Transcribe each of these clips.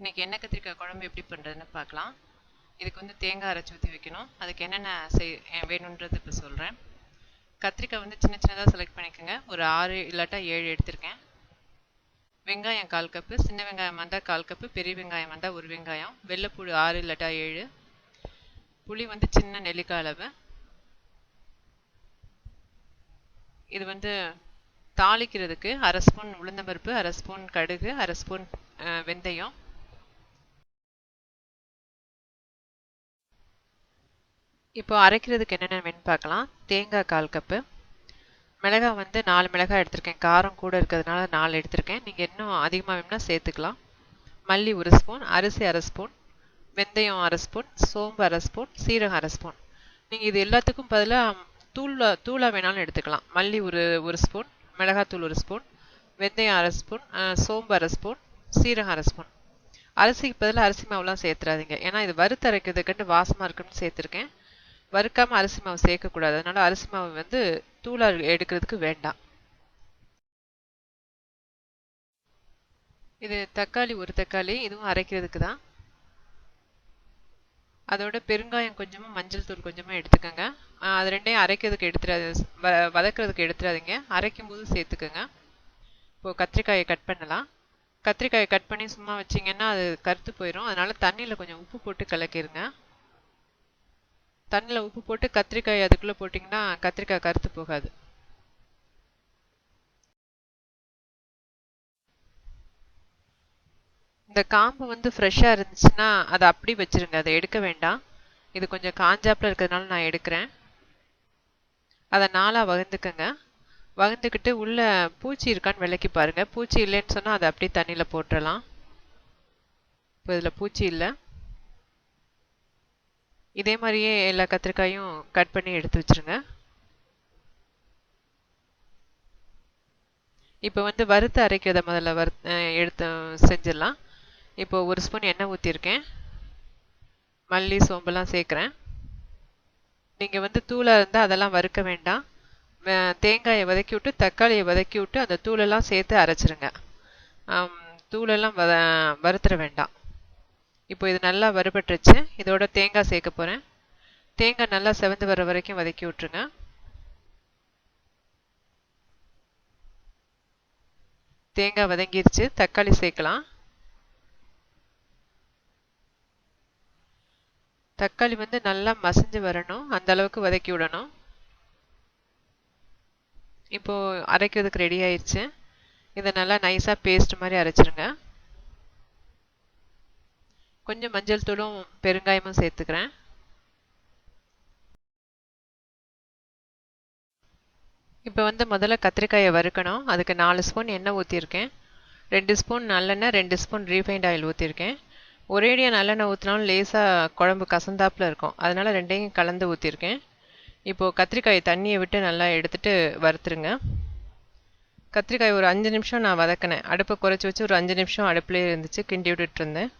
இன்றைக்கி எண்ணெய் கத்திரிக்காய் குழம்பு எப்படி பண்ணுறதுன்னு பார்க்கலாம். இதுக்கு வந்து தேங்காய் அரைச்சி ஊற்றி வைக்கணும். அதுக்கு என்னென்ன செய் வேணுன்றது இப்போ சொல்கிறேன் கத்திரிக்காய் வந்து சின்ன சின்னதாக செலக்ட் பண்ணிக்கோங்க. ஒரு ஆறு இல்லாட்டா ஏழு எடுத்திருக்கேன். வெங்காயம் கால் கப்பு சின்ன வெங்காயம் வந்தால் கால் கப்பு பெரிய வெங்காயம் வந்தால் ஒரு வெங்காயம் வெள்ளைப்பூடு ஆறு இல்லாட்டா ஏழு. புளி வந்து சின்ன நெல்லிக்காய் அளவு. இது வந்து தாளிக்கிறதுக்கு அரை ஸ்பூன் உளுந்தம்பருப்பு அரை ஸ்பூன் கடுகு அரை ஸ்பூன் வெந்தயம். இப்போ அரைக்கிறதுக்கு என்னென்ன வேணும்னு பார்க்கலாம். தேங்காய் கால் கப்பு. மிளகாய் வந்து நாலு மிளகாய் எடுத்திருக்கேன். காரம் கூட இருக்கிறதுனால நாலு எடுத்திருக்கேன். நீங்கள் இன்னும் அதிகமாக வேணும்னா சேர்த்துக்கலாம். மல்லி ஒரு ஸ்பூன் அரிசி அரை ஸ்பூன் வெந்தயம் அரை ஸ்பூன் சோம்பு அரை ஸ்பூன் சீரகம் அரை ஸ்பூன். நீங்கள் இது எல்லாத்துக்கும் பதிலாக தூள் தூளாக வேணாலும் எடுத்துக்கலாம். மல்லி ஒரு ஒரு ஸ்பூன் மிளகாத்தூள் ஒரு ஸ்பூன் வெந்தயம் அரை ஸ்பூன் சோம்பு அரை ஸ்பூன் சீரகம் அரை ஸ்பூன். அரிசிக்கு பதிலாக அரிசி மாவுலாம் சேர்த்துறாதீங்க. ஏன்னா இது வறுத்து அரைக்கிறதுக்குன்ட்டு வாசமாக இருக்குன்னு சேர்த்துருக்கேன். வறுக்காமல் அரிசி மாவு சேர்க்கக்கூடாது. அதனால் அரிசி மாவு வந்து தூளாக எடுக்கிறதுக்கு வேண்டாம். இது தக்காளி ஒரு தக்காளி. இதுவும் அரைக்கிறதுக்கு தான். அதோட பெருங்காயம் கொஞ்சமாக மஞ்சள் தூள் கொஞ்சமாக எடுத்துக்கோங்க. அது ரெண்டையும் அரைக்கிறதுக்கு எடுத்துடாது வதக்கிறதுக்கு எடுத்துடாதீங்க. அரைக்கும் போது சேர்த்துக்கோங்க. இப்போது கத்திரிக்காயை கட் பண்ணலாம். கத்திரிக்காயை கட் பண்ணி சும்மா வச்சிங்கன்னா அது கருத்து போயிடும் அதனால் தண்ணியில் கொஞ்சம் உப்பு போட்டு கலக்கிடுங்க தண்ணியில் உப்பு போட்டு கத்திரிக்காய் அதுக்குள்ளே போட்டிங்கன்னா கத்திரிக்காய் கருத்து போகாது. இந்த காம்பு வந்து ஃப்ரெஷ்ஷாக இருந்துச்சுன்னா அதை அப்படி வச்சுருங்க. அதை எடுக்க வேண்டாம். இது கொஞ்சம் காஞ்சாப்பில் இருக்கிறதுனால நான் எடுக்கிறேன். அதை நாளாக வகுந்துக்கங்க. வகுந்துக்கிட்டு உள்ளே பூச்சி இருக்கான்னு விளக்கி பாருங்கள் பூச்சி இல்லைன்னு சொன்னால் அதை அப்படியே தண்ணியில் போட்டுடலாம் இப்போ இதில் பூச்சி இல்லை. இதே மாதிரியே எல்லா கத்திரிக்காயும் கட் பண்ணி எடுத்து வச்சுருங்க. இப்போ வந்து வறுத்து அரைக்கிறத முதல்ல வறு எடுத்து செஞ்சிடலாம். இப்போ ஒரு ஸ்பூன் எண்ணெய் ஊற்றிருக்கேன் மல்லி சோம்பெல்லாம் சேர்க்குறேன். நீங்கள் வந்து தூளாக இருந்தால் அதெல்லாம் வறுக்க வேண்டாம். தேங்காயை வதக்கி விட்டு தக்காளியை வதக்கி விட்டு அந்த தூளெல்லாம் சேர்த்து அரைச்சிருங்க. தூளெல்லாம் வ வறுத்துற வேண்டாம். இப்போ இது நல்லா வறுபட்டுருச்சு. இதோட தேங்காய் சேர்க்க போகிறேன் தேங்காய் நல்லா செவந்து வர வரைக்கும் வதக்கி விட்ருங்க தேங்காய் வதங்கிருச்சு. தக்காளி சேர்க்கலாம். தக்காளி வந்து நல்லா மசிஞ்சு வரணும். அந்த அளவுக்கு வதக்கி விடணும். இப்போது அரைக்கிறதுக்கு ரெடி ஆயிடுச்சு இதை நல்லா நைஸாக பேஸ்ட் மாதிரி அரைச்சிருங்க. கொஞ்சம் மஞ்சள் தூளும் பெருங்காயமும் சேர்த்துக்கிறேன். இப்போ வந்து முதல்ல கத்திரிக்காயை வறுக்கணும். அதுக்கு நாலு ஸ்பூன் எண்ணெய் ஊற்றிருக்கேன் ரெண்டு ஸ்பூன் நல்லெண்ணெய் ரெண்டு ஸ்பூன் ரீஃபைண்ட் ஆயில் ஊற்றிருக்கேன் ஒரேடியாக நல்லெண்ணெய் ஊற்றினாலும் லேசாக குழம்பு கசந்தாப்பில் இருக்கும். அதனால் ரெண்டையும் கலந்து ஊற்றிருக்கேன் இப்போது கத்திரிக்காய் தண்ணியை விட்டு நல்லா எடுத்துகிட்டு வறுத்துருங்க. கத்திரிக்காய் ஒரு அஞ்சு நிமிஷம் நான் வதக்கினேன். அடுப்பை குறைச்சி வச்சு ஒரு அஞ்சு நிமிஷம் அடுப்புலேயே இருந்துச்சு கிண்டி விட்டுட்டு இருந்தேன்.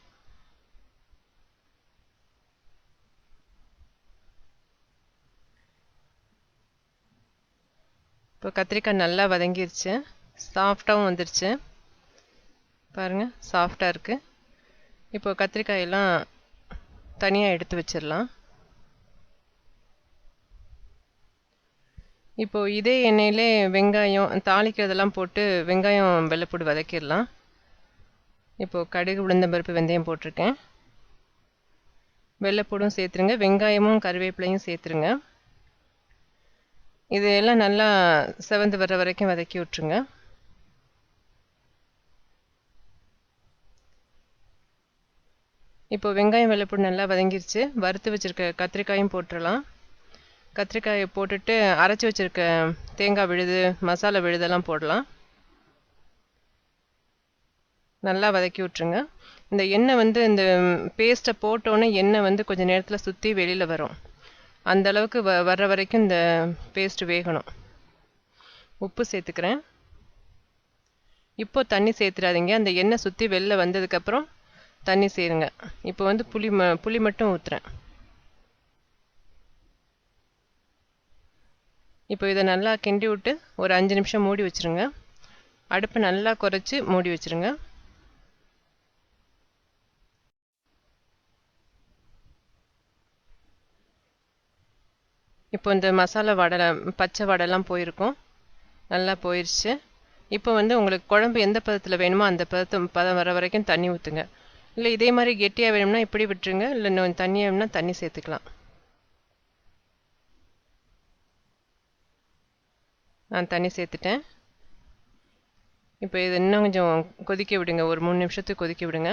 இப்போ கத்திரிக்காய் நல்லா வதங்கிருச்சு. சாஃப்டாகவும் வந்துருச்சு. பாருங்கள் சாஃப்டாக இருக்குது இப்போ கத்திரிக்காயெல்லாம் தனியாக எடுத்து வச்சிடலாம். இப்போ இதே எண்ணெயிலே வெங்காயம் தாளிக்கிறதெல்லாம் போட்டு வெங்காயம் வெள்ளைப்பூடு வதக்கிடலாம். இப்போது கடுகு உளுந்தம்பருப்பு வெந்தயம் போட்டிருக்கேன். வெள்ளைப்பூடும் சேர்த்துருங்க. வெங்காயமும் கருவேப்பிலையும் சேர்த்துருங்க. இது எல்லாம் நல்லா செவந்து வர வரைக்கும் வதக்கி விட்ருங்க இப்போ வெங்காயம் வெள்ளைப்பூடு நல்லா வதங்கிருச்சு. வறுத்து வச்சுருக்க கத்திரிக்காயும் போட்டுடலாம் கத்திரிக்காயை போட்டுட்டு அரைச்சி வச்சுருக்க தேங்காய் விழுது மசாலா விழுதெல்லாம் போடலாம். நல்லா வதக்கி விட்ருங்க இந்த எண்ணெய் வந்து இந்த பேஸ்ட்டை போட்டோன்னே எண்ணெய் வந்து கொஞ்சம் நேரத்தில் சுற்றி வெளியில் வரும். அந்த அளவுக்கு வ வர்ற வரைக்கும் இந்த பேஸ்ட் வேகணும். உப்பு சேர்த்துக்கிறேன். இப்போ தண்ணி சேர்த்துறாதீங்க. அந்த எண்ணெய் சுற்றி வெளில வந்ததுக்கப்புறம் தண்ணி சேருங்க. இப்போ வந்து புளி ம புளி மட்டும் ஊற்றுறேன் இப்போ இதை நல்லா கிண்டி விட்டு ஒரு அஞ்சு நிமிஷம் மூடி வச்சுருங்க. அடுப்பு நல்லா குறைச்சி மூடி வச்சுருங்க. இப்போ இந்த மசாலா வடை பச்சை வடைலாம் போயிருக்கும். நல்லா போயிடுச்சு இப்போ வந்து உங்களுக்கு குழம்பு எந்த பதத்தில் வேணுமோ அந்த பதத்தை பதம் வர வரைக்கும் தண்ணி ஊற்றுங்க இல்லை இதே மாதிரி கெட்டியாக வேணும்னா இப்படி விட்டுருங்க. இல்லை இன்னும் தண்ணி வேணும்னா தண்ணி சேர்த்துக்கலாம். நான் தண்ணி சேர்த்துட்டேன். இப்போ இது இன்னும் கொஞ்சம் கொதிக்க விடுங்க. ஒரு மூணு நிமிஷத்துக்கு கொதிக்க விடுங்க.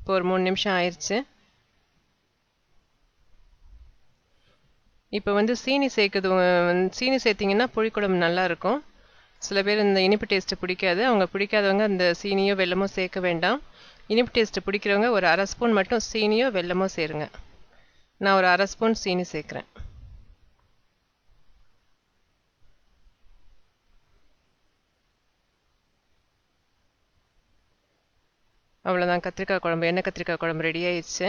இப்போ ஒரு மூணு நிமிஷம் ஆயிடுச்சு இப்போ வந்து சீனி சேர்க்குது சீனி சேர்த்திங்கன்னா புளிக்குழம்பு நல்லாயிருக்கும். சில பேர் இந்த இனிப்பு டேஸ்ட்டு பிடிக்காது. அவங்க பிடிக்காதவங்க அந்த சீனியோ வெள்ளமோ சேர்க்க வேண்டாம். இனிப்பு டேஸ்ட்டு பிடிக்கிறவங்க ஒரு அரை ஸ்பூன் மட்டும் சீனியோ வெள்ளமோ சேருங்க. நான் ஒரு அரை ஸ்பூன் சீனி சேர்க்குறேன். அவ்வளோதான் கத்திரிக்காய் குழம்பு எண்ணெய் கத்திரிக்காய் குழம்பு ரெடி ஆயிடுச்சு.